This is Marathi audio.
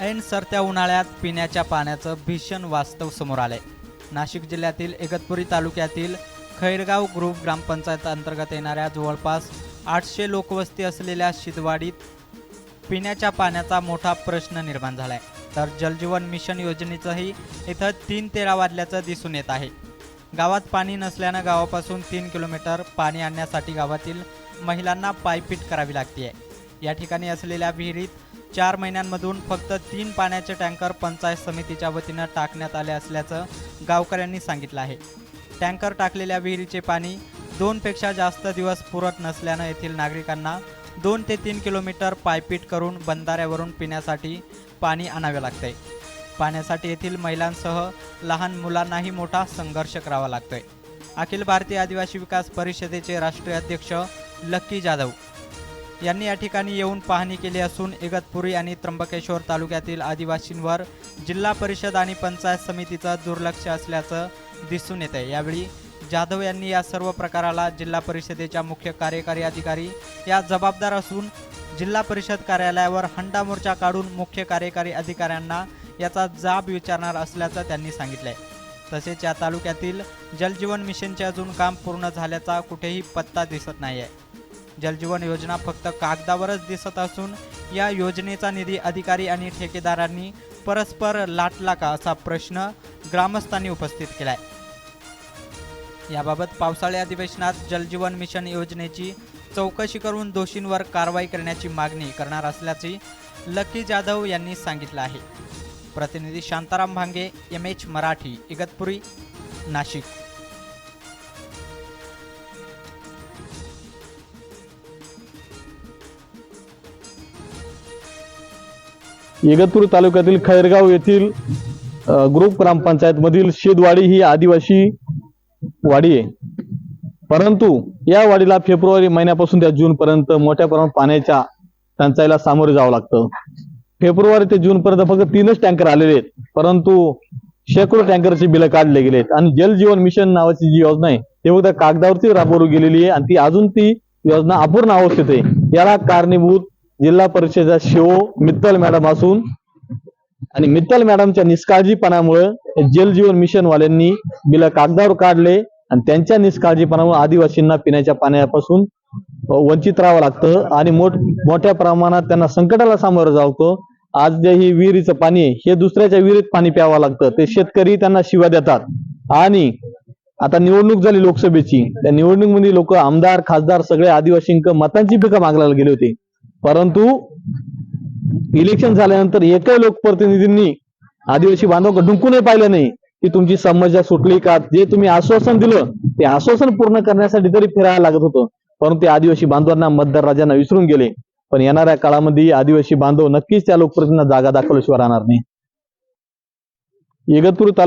ऐन सरत्या उन्हाळ्यात पिण्याच्या पाण्याचं भीषण वास्तव समोर आलंय. नाशिक जिल्ह्यातील इगतपुरी तालुक्यातील खैरगाव ग्रुप ग्रामपंचायत अंतर्गत येणाऱ्या जवळपास आठशे लोकवस्ती असलेल्या शिदवाडीत पिण्याच्या पाण्याचा मोठा प्रश्न निर्माण झालाय. तर जलजीवन मिशन योजनेचंही इथं तीन तेरा वाजल्याचं दिसून येत आहे. गावात पाणी नसल्यानं गावापासून तीन किलोमीटर पाणी आणण्यासाठी गावातील महिलांना पायपीट करावी लागते या ठिकाणी असलेल्या विहिरीत चार महिन्यांमधून फक्त तीन पाण्याचे टँकर पंचायत समितीच्या वतीनं टाकण्यात आले असल्याचं गावकऱ्यांनी सांगितलं आहे. टँकर टाकलेल्या विहिरीचे पाणी दोनपेक्षा जास्त दिवस पुरत नसल्यानं येथील नागरिकांना दोन ते तीन किलोमीटर पायपीट करून बंधाऱ्यावरून पिण्यासाठी पाणी आणावे लागते. पाण्यासाठी येथील महिलांसह लहान मुलांनाही मोठा संघर्ष करावा लागतोय. अखिल भारतीय आदिवासी विकास परिषदेचे राष्ट्रीय अध्यक्ष लक्की जाधव यांनी या ठिकाणी येऊन पाहणी केली असून इगतपुरी आणि त्र्यंबकेश्वर तालुक्यातील आदिवासींवर जिल्हा परिषद आणि पंचायत समितीचं दुर्लक्ष असल्याचं दिसून येत आहे यावेळी जाधव यांनी या सर्व प्रकाराला जिल्हा परिषदेच्या मुख्य कार्यकारी अधिकारी या जबाबदार असून जिल्हा परिषद कार्यालयावर हंडा मोर्चा काढून मुख्य कार्यकारी अधिकाऱ्यांना याचा जाब विचारणार असल्याचं त्यांनी सांगितलंय. तसेच या तालुक्यातील जलजीवन मिशनचे अजून काम पूर्ण झाल्याचा कुठेही पत्ता दिसत नाही आहे जलजीवन योजना फक्त कागदावरच दिसत असून या योजनेचा निधी अधिकारी आणि ठेकेदारांनी परस्पर लाटला का असा प्रश्न ग्रामस्थांनी उपस्थित केलाय. याबाबत पावसाळी अधिवेशनात जलजीवन मिशन योजनेची चौकशी करून दोषींवर कारवाई करण्याची मागणी करणार असल्याची लकी जाधव यांनी सांगितलं आहे. प्रतिनिधी शांताराम भांगे एम एच मराठी इगतपुरी नाशिक. इगतपूर तालुक्यातील खैरगाव येथील ग्रुप ग्रामपंचायतमधील शेदवाडी ही आदिवासी वाडी आहे. परंतु या वाडीला फेब्रुवारी महिन्यापासून त्या जून पर्यंत मोठ्या प्रमाणात पाण्याच्या टंचाईला सामोरे जावं लागतं. फेब्रुवारी ते जून पर्यंत फक्त तीनच टँकर आलेले आहेत. परंतु शेकडो टँकरची बिलं काढले गेलेत आणि जल जीवन मिशन नावाची जी योजना आहे ते फक्त कागदावरती राबवली गेलेली आहे. आणि ती अजून ती योजना अपूर्ण अवस्थेत आहे. याला कारणीभूत जिल्हा परिषदेचा शिओ मित्तल मॅडम असून आणि मित्तल मॅडमच्या निष्काळजीपणामुळे जल जीवन मिशन वाल्यांनी बिल कागदावर काढले आणि त्यांच्या निष्काळजीपणामुळे आदिवासींना पिण्याच्या पाण्यापासून वंचित राहावं लागतं आणि मोठ मोठ्या प्रमाणात त्यांना संकटाला सामोरं जावतं आज जे ही विहिरीचं पाणी हे दुसऱ्याच्या विहिरीत पाणी प्यावं लागतं. ते शेतकरी त्यांना शिवा देतात. आणि आता निवडणूक झाली लोकसभेची. त्या निवडणुकीमध्ये लोक आमदार खासदार सगळे आदिवासींक मतांची पिकं मागायला गेले होते. परंतु इलेक्शन झाल्यानंतर एकही लोकप्रतिनिधींनी आदिवासी बांधव ढुंकूनही पाहिलं नाही की तुमची समस्या सुटली का? जे तुम्ही आश्वासन दिलं ते आश्वासन पूर्ण करण्यासाठी तरी फिरायला लागत होतं. परंतु आदिवासी बांधवांना मतदार राजांना विसरून गेले. पण येणाऱ्या काळामध्ये आदिवासी बांधव नक्कीच त्या लोकप्रतिनिधींना जागा दाखवल्याशिवाय राहणार नाही. इगतपूर